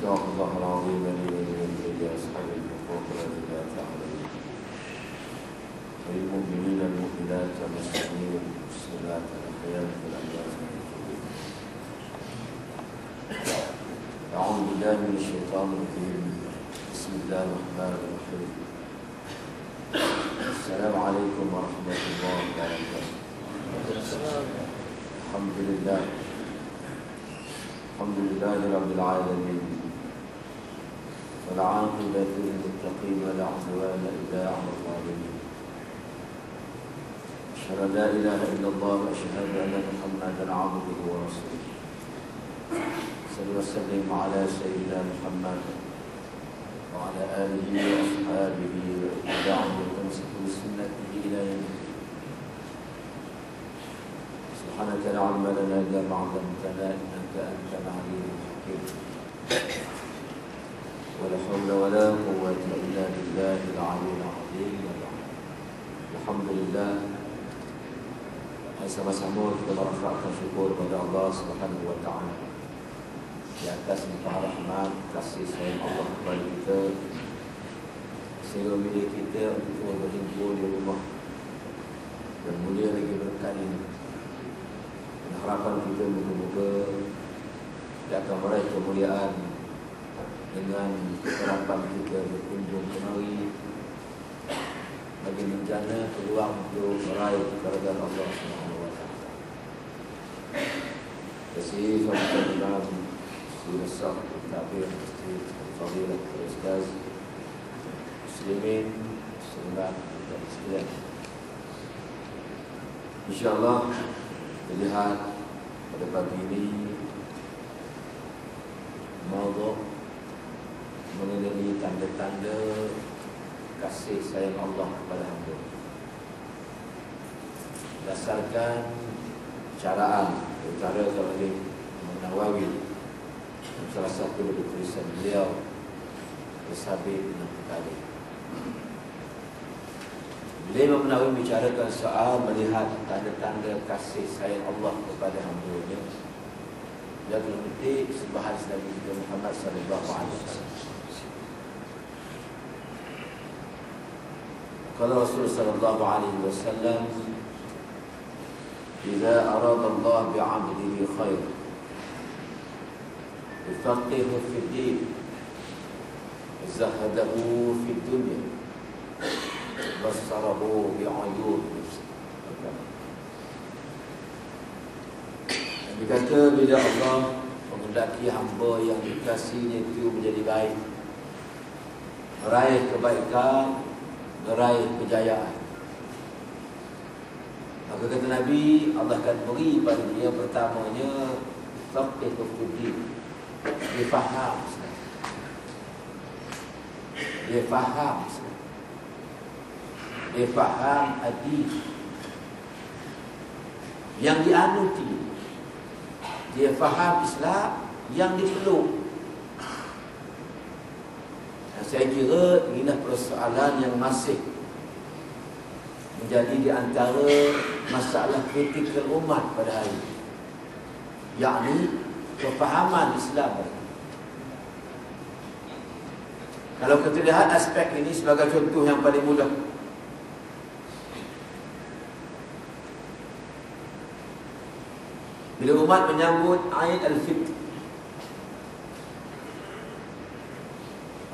أستغفر الله العظيم لي ولمن لأصحاب الحقوق لا تعلمون وللمؤمنين المؤمنات والمسلمين والمسلمات الأحياء في الأموات أعوذ بالله من الشيطان الرجيم. بسم الله الرحمن الرحيم. السلام عليكم ورحمة الله وبركاته. الحمد لله. الحمد لله رب العالمين. والعاقبة للمتقين ولا عدوان إلا على الظالمين. أشهد أن لا إله إلا الله وأشهد أن محمدا عبده ورسوله. صلى وسلم على سيدنا محمد وعلى آله وأصحابه واتباعه وتمسك بسنته إلى يوم الدين. سبحانك لا علم لنا إلا ما علمتنا إنك أنت العليم الحكيم. ولا حول ولا قوة إلا بالله العلي العظيم الحمد لله sama-sama kita merafakkan syukur kepada Allah Subhanahu wa taala di atas limpah rahmat kasih sayang Allah kepada kita sehingga bila kita untuk berhimpun di rumah dan mulia lagi berkat ini dan harapan kita moga-moga kita akan meraih kemuliaan dengan harapan kita berkunjung kemari bagi menjana peluang untuk meraih kerajaan Allah taala. Kasih sama Imam Sirasah Tabir Fadilah Ustaz Muslimin Sunat dan sekalian InsyaAllah kita lihat pada pagi ini Maudhu mengenai tanda-tanda kasih sayang Allah kepada hamba Berdasarkan caraan cara sebagai Nawawi salah satu dari tulisan beliau Bersabit enam kali Beliau Nawawi bicarakan soal melihat tanda-tanda kasih sayang Allah kepada hamba-Nya. Dia telah petik sebahas Nabi Muhammad sallallahu alaihi wasallam. Kalau Rasul sallallahu alaihi wasallam "Jika arada Allah bi'abdihi khair, yufaqihu fi din, zahadahu fi dunya." basarahu bi'ayun Nabi kata bila Allah mengendaki hamba yang dikasihnya itu menjadi baik meraih kebaikan meraih kejayaan. Maka kata Nabi Allah akan beri pada dia pertamanya faqih fiddin dia faham dia faham dia faham hadis. Yang dianuti dia faham Islam yang dipeluk saya kira inilah persoalan yang masih menjadi di antara masalah kritikal umat pada hari ini. Yakni kefahaman Islam. Kalau kita lihat aspek ini sebagai contoh yang paling mudah. Bila umat menyambut ayat Al-Fitr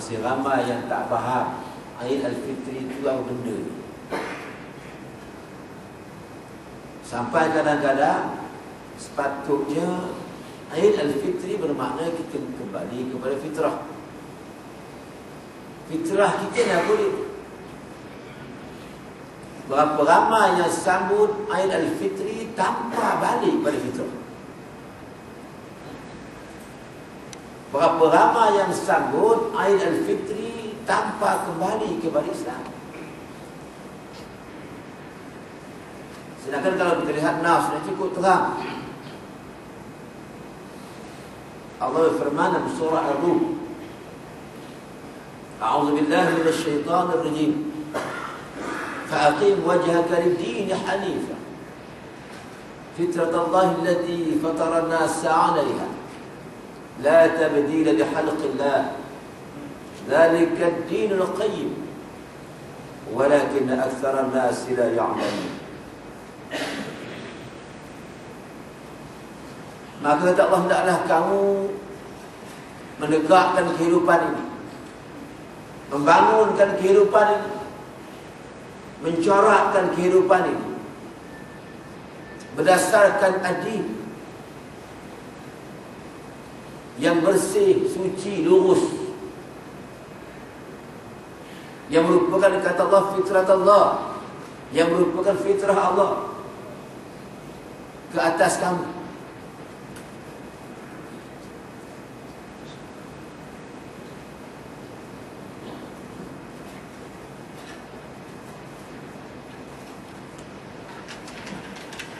Masih ramai yang tak faham. Ayat Al-Fitr itu apa benda. Sampai kadang-kadang Sepatutnya Ayat Al-Fitri bermakna kita kembali kepada fitrah. Fitrah kita dah boleh. Berapa ramai yang sambut ayat Al-Fitri tanpa balik pada fitrah. Berapa ramai yang sambut ayat Al-Fitri tanpa kembali kepada Islam. Sedangkan kalau kita lihat nas sudah cukup terang. Allah berfirman dalam surah Ar-Rum. A'udzu billahi minasy syaithanir rajim. فأقيم وجهك للدين حنيفا فطرة الله التي فطر الناس عليها لا تبديل لخلق الله ذلك الدين القيم ولكن أكثر الناس لا يعلمون Maka kata Allah hendaklah kamu menegakkan kehidupan ini. Membangunkan kehidupan ini. Mencorakkan kehidupan ini. Berdasarkan adil. yang bersih, suci, lurus. Yang merupakan kata Allah fitrah Allah. Yang merupakan fitrah Allah. Ke atas kamu.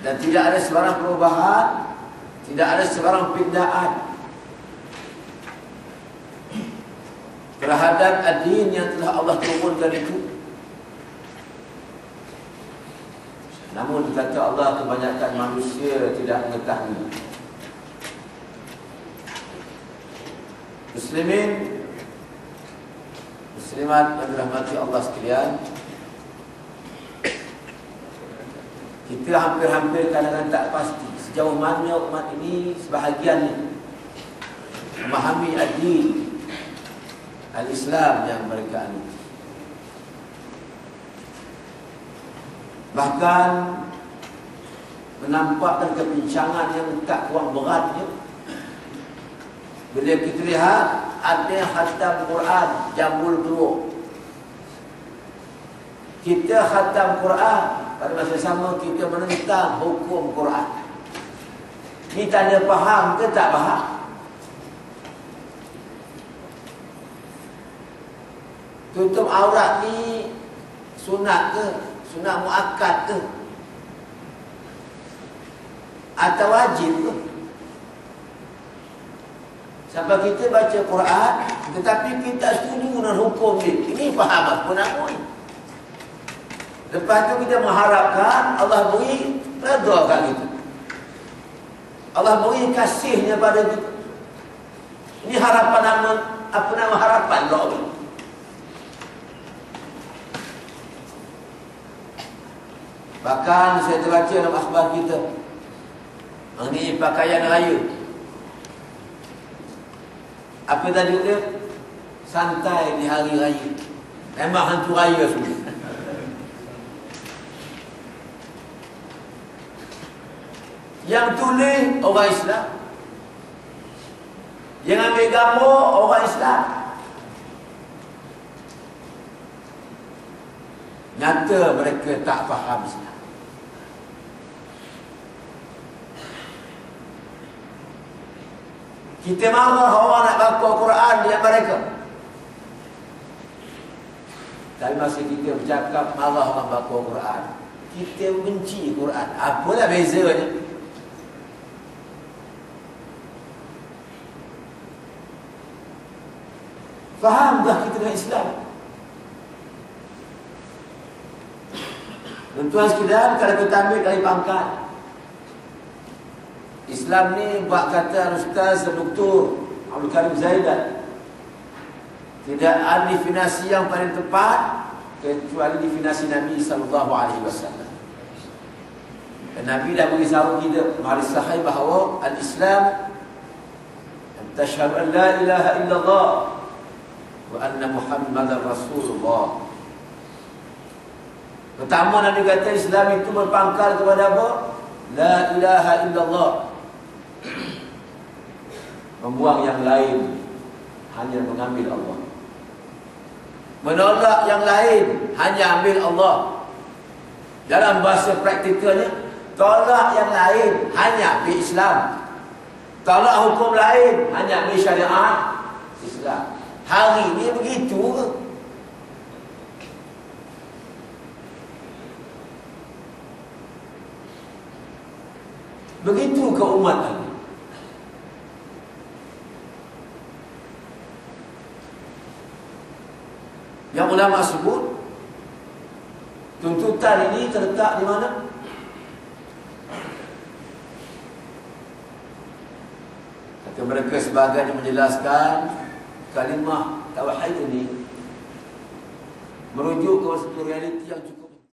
dan tidak ada sebarang perubahan tidak ada sebarang pindaan terhadap adin yang telah Allah turunkan itu. Namun kata Allah kebanyakan manusia tidak mengetahui. Muslimin muslimat yang dirahmati Allah sekalian Kita hampir-hampir kadang-kadang tak pasti Sejauh mana umat ini sebahagian Memahami adil Al-Islam yang mereka ini Bahkan Menampakkan kebincangan yang tak kurang beratnya Bila kita lihat Ada khatam Quran Jambul dua Kita khatam Quran pada masa sama kita menentang hukum Quran. Ini tanda faham ke tak faham? Tutup aurat ni sunat ke? Sunat muakkad ke? Atau wajib ke? Sampai kita baca Quran Tetapi kita setuju dengan hukum ni Ini faham apa nak buat Lepas tu kita mengharapkan Allah beri redha kat kita. Allah beri kasihnya pada kita. Ini harapan nama apa nama harapan Allah Bahkan saya terbaca dalam akhbar kita. Ini pakaian raya. Apa tadi dia? Santai di hari raya. Memang hantu raya semua. Yang tulis orang Islam. Yang ambil gambar orang Islam Nyata mereka tak faham Islam Kita marah orang nak baca Quran di mereka. Tapi masih kita bercakap marah orang baca Quran Kita benci Quran. Apalah bezanya? Faham dah kita dengan Islam? Tuan sekalian, kalau kita ambil dari pangkat. Islam ni buat kata Ustaz dan Doktor Abdul Karim Zaidan Tidak ada definasi yang paling tepat Kecuali definasi Nabi SAW Dan Nabi dah beritahu kita Mari sahih bahawa Al-Islam Tashhadu an la ilaha illallah wa anna Muhammadar Rasulullah. Pertama Nabi kata Islam itu berpangkal kepada apa? La ilaha illallah. Membuang yang lain hanya mengambil Allah. Menolak yang lain hanya ambil Allah. Dalam bahasa praktikalnya, tolak yang lain hanya ambil Islam. Tolak hukum lain hanya ambil syariat Islam. Hari ni begitu ke? Begitu ke umat ini? Yang ulama sebut Tuntutan ini terletak di mana? Kata mereka sebagai menjelaskan kalimah tauhid ini merujuk ke satu realiti yang cukup